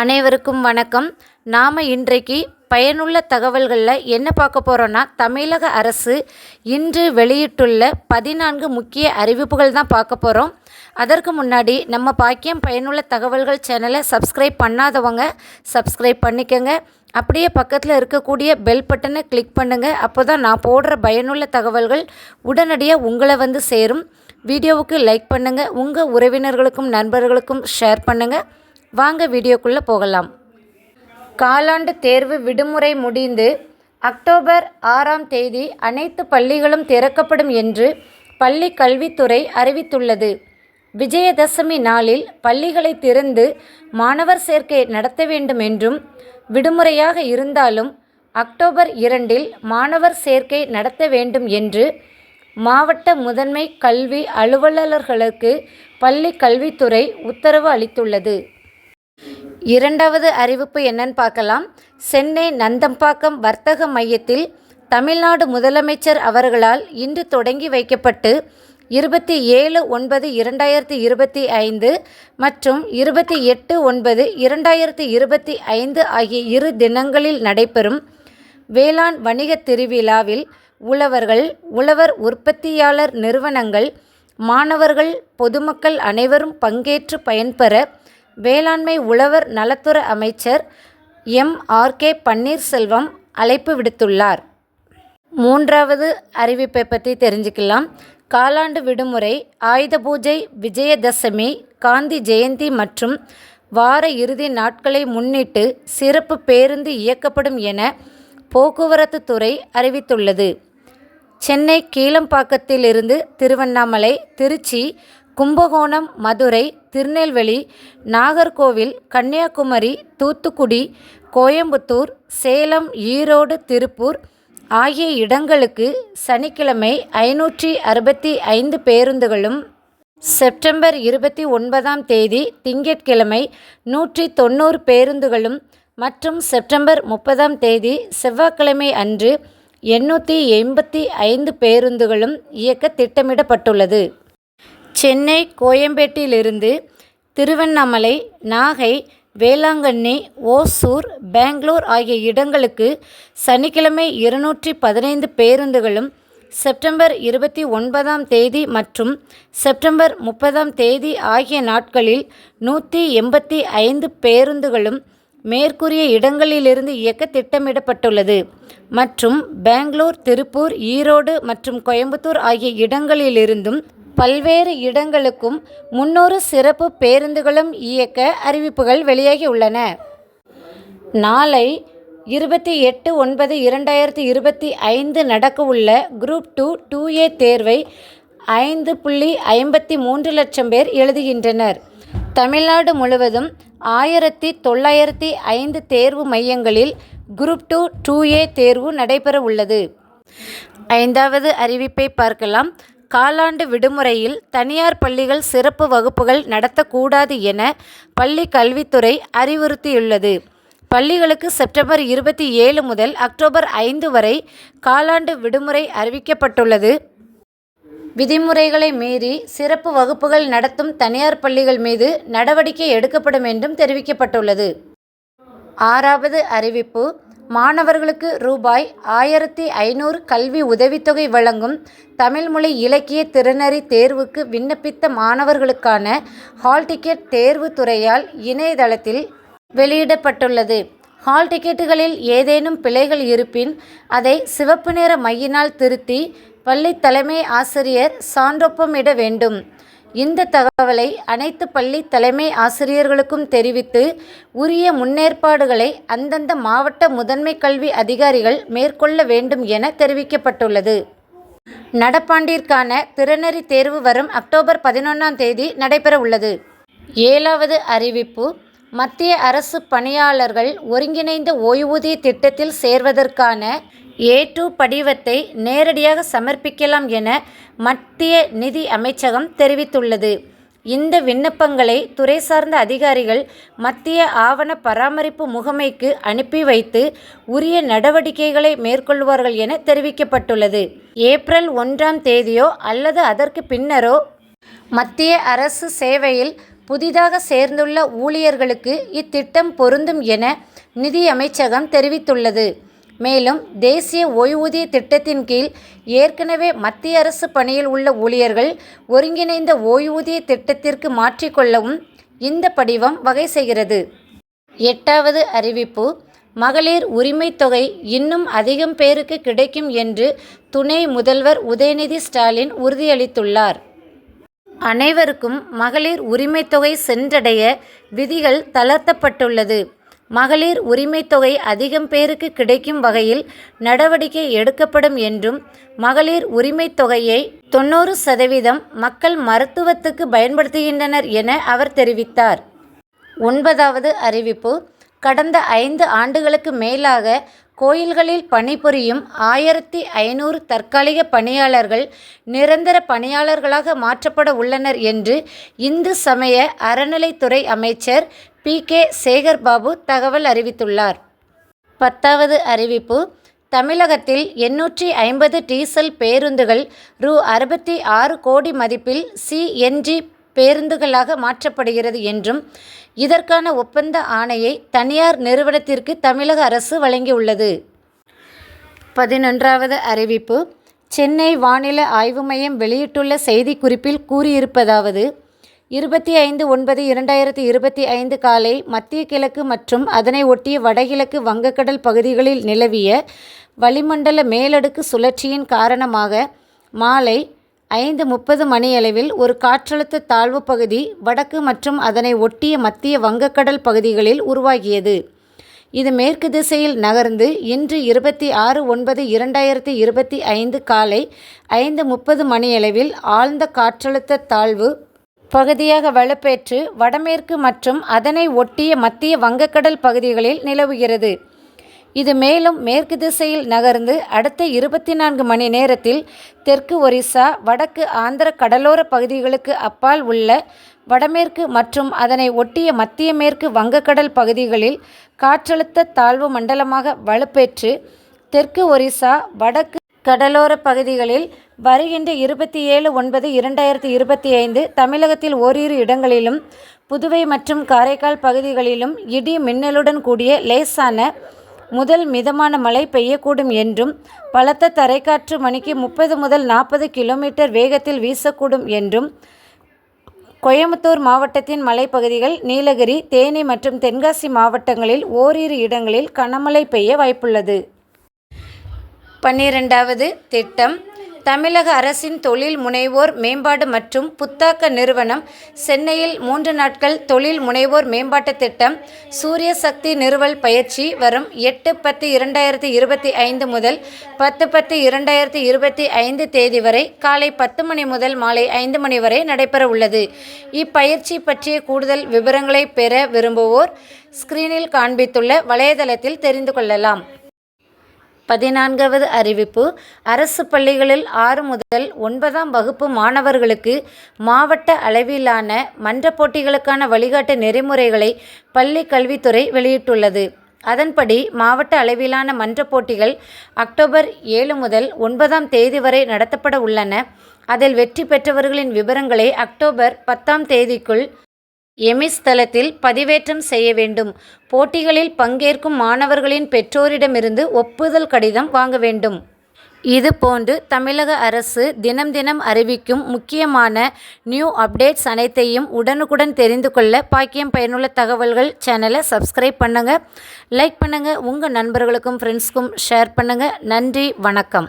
அனைவருக்கும் வணக்கம். நாம் இன்றைக்கு பயனுள்ள தகவல்களில் என்ன பார்க்க போகிறோன்னா தமிழக அரசு இன்று வெளியிட்டுள்ள பதினான்கு முக்கிய அறிவிப்புகள் தான் பார்க்க போகிறோம் அதற்கு முன்னாடி நம்ம பாக்கியம் பயனுள்ள தகவல்கள் சேனலை சப்ஸ்கிரைப் பண்ணாதவங்க சப்ஸ்கிரைப் பண்ணிக்கோங்க. அப்படியே பக்கத்தில் இருக்கக்கூடிய பெல் பட்டனை கிளிக் பண்ணுங்கள் அப்போ தான் நான் போடுற பயனுள்ள தகவல்கள் உடனடியாக உங்களை வந்து சேரும். வீடியோவுக்கு லைக் பண்ணுங்கள் உங்கள் உறவினர்களுக்கும் நண்பர்களுக்கும் ஷேர் பண்ணுங்கள் வாங்க வீடியோக்குள்ளே போகலாம். காலாண்டு தேர்வு விடுமுறை முடிந்து அக்டோபர் ஆறாம் தேதி அனைத்து பள்ளிகளும் திறக்கப்படும் என்று பள்ளி கல்வித்துறை அறிவித்துள்ளது. விஜயதசமி நாளில் பள்ளிகளை திறந்து மாணவர் சேர்க்கை நடத்த வேண்டும் என்றும் விடுமுறையாக இருந்தாலும் அக்டோபர் இரண்டில் மாணவர் சேர்க்கை நடத்த வேண்டும் என்று மாவட்ட முதன்மை கல்வி அலுவலர்களுக்கு பள்ளி கல்வித்துறை உத்தரவு அளித்துள்ளது. இரண்டாவது அறிவிப்பு என்னன்னு பார்க்கலாம். சென்னை நந்தம்பாக்கம் வர்த்தக மையத்தில் தமிழ்நாடு முதலமைச்சர் அவர்களால் இன்று தொடங்கி வைக்கப்பட்டு இருபத்தி ஏழு ஒன்பது இரண்டாயிரத்தி இருபத்தி ஐந்து மற்றும் இருபத்தி எட்டு ஒன்பது இரண்டாயிரத்தி இருபத்தி ஐந்து ஆகிய இரு தினங்களில் நடைபெறும் வேளாண் வணிக திருவிழாவில் உழவர்கள் உழவர் உற்பத்தியாளர் நிறுவனங்கள் மாணவர்கள் பொதுமக்கள் அனைவரும் பங்கேற்று பயன்பெற வேளாண்மை உழவர் நலத்துறை அமைச்சர் எம். ஆர். கே. பன்னீர்செல்வம் அழைப்பு விடுத்துள்ளார். மூன்றாவது அறிவிப்பை பற்றி தெரிஞ்சுக்கலாம். காலாண்டு விடுமுறை ஆயுத பூஜை விஜயதசமி காந்தி ஜெயந்தி மற்றும் வார இறுதி நாட்களை முன்னிட்டு சிறப்பு பேருந்து இயக்கப்படும் என போக்குவரத்து துறை அறிவித்துள்ளது. சென்னை கீழம்பாக்கத்திலிருந்து திருவண்ணாமலை திருச்சி கும்பகோணம் மதுரை திருநெல்வேலி நாகர்கோவில் கன்னியாகுமரி தூத்துக்குடி கோயம்புத்தூர் சேலம் ஈரோடு திருப்பூர் ஆகிய இடங்களுக்கு சனிக்கிழமை ஐநூற்றி அறுபத்தி ஐந்து பேருந்துகளும் செப்டம்பர் இருபத்தி ஒன்பதாம் தேதி திங்கட்கிழமை நூற்றி தொண்ணூறு பேருந்துகளும் மற்றும் செப்டம்பர் முப்பதாம் தேதி செவ்வாய்க்கிழமை அன்று எண்ணூற்றி எண்பத்தி ஐந்து பேருந்துகளும் இயக்க திட்டமிடப்பட்டுள்ளது. சென்னை கோயம்பேட்டிலிருந்து திருவண்ணாமலை நாகை வேளாங்கண்ணி ஓசூர் பெங்களூர் ஆகிய இடங்களுக்கு சனிக்கிழமை இருநூற்றி பதினைந்து பேருந்துகளும் செப்டம்பர் இருபத்தி ஒன்பதாம் தேதி மற்றும் செப்டம்பர் முப்பதாம் தேதி ஆகிய நாட்களில் நூற்றி எண்பத்தி ஐந்து பேருந்துகளும் மேற்கூறிய இடங்களிலிருந்து இயக்க திட்டமிடப்பட்டுள்ளது. மற்றும் பெங்களூர் திருப்பூர் ஈரோடு மற்றும் கோயம்புத்தூர் ஆகிய இடங்களிலிருந்தும் பல்வேறு இடங்களுக்கும் முன்னூறு சிறப்பு பேருந்துகளும் இயக்க அறிவிப்புகள் வெளியாகியுள்ளன. நாளை இருபத்தி எட்டு ஒன்பது இரண்டாயிரத்தி இருபத்தி ஐந்து நடக்கவுள்ள குரூப் டூ டூ ஏ தேர்வை ஐந்து புள்ளி ஐம்பத்தி மூன்று லட்சம் பேர் எழுதுகின்றனர். தமிழ்நாடு முழுவதும் ஆயிரத்தி தொள்ளாயிரத்தி ஐந்து தேர்வு மையங்களில் குரூப் டூ டூ ஏ தேர்வு நடைபெற உள்ளது ஐந்தாவது அறிவிப்பை பார்க்கலாம். காலாண்டு விடுமுறையில் தனியார் பள்ளிகள் சிறப்பு வகுப்புகள் நடத்தக்கூடாது என பள்ளி கல்வித்துறை அறிவுறுத்தியுள்ளது. பள்ளிகளுக்கு செப்டம்பர் இருபத்தி ஏழு முதல் அக்டோபர் ஐந்து வரை காலாண்டு விடுமுறை அறிவிக்கப்பட்டுள்ளது. விதிமுறைகளை மீறி சிறப்பு வகுப்புகள் நடத்தும் தனியார் பள்ளிகள் மீது நடவடிக்கை எடுக்கப்படும் என்றும் தெரிவிக்கப்பட்டுள்ளது. ஆறாவது அறிவிப்பு மாணவர்களுக்கு ரூபாய் ஆயிரத்தி ஐநூறு கல்வி உதவித்தொகை வழங்கும் தமிழ்மொழி இலக்கிய திறனறி தேர்வுக்கு விண்ணப்பித்த மாணவர்களுக்கான ஹால் டிக்கெட் தேர்வு துறையால் இணையதளத்தில் வெளியிடப்பட்டுள்ளது. ஹால் டிக்கெட்டுகளில் ஏதேனும் பிழைகள் இருப்பின் அதை சிவப்பு நிற மையினால் திருத்தி பள்ளி தலைமை ஆசிரியர் சான்றொப்பமிட வேண்டும். இந்த தகவலை அனைத்து பள்ளி தலைமை ஆசிரியர்களுக்கும் தெரிவித்து உரிய முன்னேற்பாடுகளை அந்தந்த மாவட்ட முதன்மை கல்வி அதிகாரிகள் மேற்கொள்ள வேண்டும் என தெரிவிக்கப்பட்டுள்ளது. நடப்பாண்டிற்கான திறனறி தேர்வு வரும் அக்டோபர் பதினொன்றாம் தேதி நடைபெற உள்ளது ஏழாவது அறிவிப்பு மத்திய அரசு பணியாளர்கள் ஒருங்கிணைந்த ஓய்வூதிய திட்டத்தில் சேர்வதற்கான ஏ டூ படிவத்தை நேரடியாக சமர்ப்பிக்கலாம் என மத்திய நிதி அமைச்சகம் தெரிவித்துள்ளது இந்த விண்ணப்பங்களை துறை சார்ந்த அதிகாரிகள் மத்திய ஆவண பராமரிப்பு முகமைக்கு அனுப்பி வைத்து உரிய நடவடிக்கைகளை மேற்கொள்வார்கள் என தெரிவிக்கப்பட்டுள்ளது ஏப்ரல் ஒன்றாம் தேதியோ அல்லது அதற்கு பின்னரோ மத்திய அரசு சேவையில் புதிதாக சேர்ந்துள்ள ஊழியர்களுக்கு இத்திட்டம் பொருந்தும் என நிதியமைச்சகம் தெரிவித்துள்ளது. மேலும் தேசிய ஓய்வூதிய திட்டத்தின் கீழ் ஏற்கனவே மத்திய அரசு பணியில் உள்ள ஊழியர்கள் ஒருங்கிணைந்த ஓய்வூதிய திட்டத்திற்கு மாற்றிக்கொள்ளவும் இந்த படிவம் வகை செய்கிறது. எட்டாவது அறிவிப்பு மகளிர் உரிமைத் தொகை இன்னும் அதிகம் பேருக்கு கிடைக்கும் என்று துணை முதல்வர் உதயநிதி ஸ்டாலின் உறுதியளித்துள்ளார். அனைவருக்கும் மகளிர் உரிமைத் தொகை சென்றடைய விதிகள் தளர்த்தப்பட்டுள்ளது. மகளிர் உரிமைத் தொகை அதிகம் பேருக்கு கிடைக்கும் வகையில் நடவடிக்கை எடுக்கப்படும் என்றும் மகளிர் உரிமைத் தொகையை தொண்ணூறு சதவீதம் மக்கள் மருத்துவத்துக்கு பயன்படுத்துகின்றனர் என அவர் தெரிவித்தார். ஒன்பதாவது அறிவிப்பு கடந்த ஐந்து ஆண்டுகளுக்கு மேலாக கோயில்களில் பணிபுரியும் ஆயிரத்தி ஐநூறு தற்காலிக பணியாளர்கள் நிரந்தர பணியாளர்களாக மாற்றப்பட உள்ளனர் என்று இந்து சமய அறநிலைத்துறை அமைச்சர் பி. கே. சேகர்பாபு தகவல் அறிவித்துள்ளார். பத்தாவது அறிவிப்பு தமிழகத்தில் எண்ணூற்றி ஐம்பது டீசல் பேருந்துகள் ரூ. அறுபத்தி ஆறு கோடி மதிப்பில் சிஎன்ஜி பேருந்துகளாக மாற்றப்படுகிறது என்றும் இதற்கான ஒப்பந்த ஆணையை தனியார் நிறுவனத்திற்கு தமிழக அரசு வழங்கியுள்ளது. பதினொன்றாவது அறிவிப்பு சென்னை வானிலை ஆய்வு மையம் வெளியிட்டுள்ள செய்திக்குறிப்பில் கூறியிருப்பதாவது இருபத்தி ஐந்து ஒன்பது இரண்டாயிரத்து இருபத்தி ஐந்து காலை மத்திய கிழக்கு மற்றும் அதனை ஒட்டிய வடகிழக்கு வங்கக்கடல் பகுதிகளில் நிலவிய வளிமண்டல மேலடுக்கு சுழற்சியின் காரணமாக மாலை ஐந்து முப்பது மணியளவில் ஒரு காற்றழுத்த தாழ்வு பகுதி வடக்கு மற்றும் அதனை ஒட்டிய மத்திய வங்கக்கடல் பகுதிகளில் உருவாகியது. இது மேற்கு திசையில் நகர்ந்து இன்று இருபத்தி ஆறு ஒன்பது இரண்டாயிரத்து இருபத்தி ஐந்து காலை ஐந்து முப்பது மணியளவில் ஆழ்ந்த காற்றழுத்த தாழ்வு பகுதியாக வலுப்பெற்று வடமேற்கு மற்றும் அதனை ஒட்டிய மத்திய வங்கக்கடல் பகுதிகளில் நிலவுகிறது. இது மேலும் மேற்கு திசையில் நகர்ந்து அடுத்த இருபத்தி நான்கு மணி நேரத்தில் தெற்கு ஒரிசா வடக்கு ஆந்திர கடலோர பகுதிகளுக்கு அப்பால் உள்ள வடமேற்கு மற்றும் அதனை ஒட்டிய மத்திய மேற்கு வங்கக்கடல் பகுதிகளில் காற்றழுத்த தாழ்வு மண்டலமாக வலுப்பெற்று தெற்கு ஒரிசா வடக்கு கடலோர பகுதிகளில் வருகின்ற இருபத்தி ஏழு ஒன்பது இரண்டாயிரத்தி இருபத்தி ஐந்து தமிழகத்தில் ஓரிரு இடங்களிலும் புதுவை மற்றும் காரைக்கால் பகுதிகளிலும் இடி மின்னலுடன் கூடிய லேசான முதல் மிதமான மழை பெய்யக்கூடும் என்றும் பலத்த தரைக்காற்று மணிக்கு முப்பது முதல் நாற்பது கிலோமீட்டர் வேகத்தில் வீசக்கூடும் என்றும் கோயமுத்தூர் மாவட்டத்தின் மலைப்பகுதிகள் நீலகிரி தேனி மற்றும் தென்காசி மாவட்டங்களில் ஓரிரு இடங்களில் கனமழை பெய்ய வாய்ப்புள்ளது. பன்னிரெண்டாவது திட்டம் தமிழக அரசின் தொழில் முனைவோர் மேம்பாடு மற்றும் புத்தாக்க நிறுவனம் சென்னையில் மூன்று நாட்கள் தொழில் முனைவோர் மேம்பாட்டு திட்டம் சூரிய சக்தி நிறுவல் பயிற்சி வரும் எட்டு பத்து இரண்டாயிரத்து இருபத்தி ஐந்து முதல் பத்து பத்து இரண்டாயிரத்து இருபத்தி ஐந்து தேதி வரை காலை பத்து மணி முதல் மாலை ஐந்து மணி வரை நடைபெற உள்ளது. இப்பயிற்சி பற்றிய கூடுதல் விவரங்களை பெற விரும்புவோர் ஸ்கிரீனில் காண்பித்துள்ள வலைதளத்தில் தெரிந்து கொள்ளலாம். பதினான்காவது அறிவிப்பு அரசு பள்ளிகளில் ஆறு முதல் ஒன்பதாம் வகுப்பு மாணவர்களுக்கு மாவட்ட அளவிலான மன்ற போட்டிகளுக்கான வழிகாட்டு நெறிமுறைகளை பள்ளி கல்வித்துறை வெளியிட்டுள்ளது. அதன்படி மாவட்ட அளவிலான மன்றப் போட்டிகள் அக்டோபர் ஏழு முதல் ஒன்பதாம் தேதி வரை நடத்தப்பட உள்ளன. அதில் வெற்றி பெற்றவர்களின் விவரங்களை அக்டோபர் பத்தாம் தேதிக்குள் எமிஸ் தளத்தில் பதிவேற்றம் செய்ய வேண்டும். போட்டிகளில் பங்கேற்கும் மாணவர்களின் பெற்றோரிடமிருந்து ஒப்புதல் கடிதம் வாங்க வேண்டும். இதுபோன்று தமிழக அரசு தினம் தினம் அறிவிக்கும் முக்கியமான நியூ அப்டேட்ஸ் அனைத்தையும் உடனுக்குடன் தெரிந்து கொள்ள பாக்கியம் பயனுள்ள தகவல்கள் சேனலை சப்ஸ்கிரைப் பண்ணுங்கள் லைக் பண்ணுங்கள் உங்கள் நண்பர்களுக்கும் ஃப்ரெண்ட்ஸ்க்கும் ஷேர் பண்ணுங்கள் நன்றி வணக்கம்.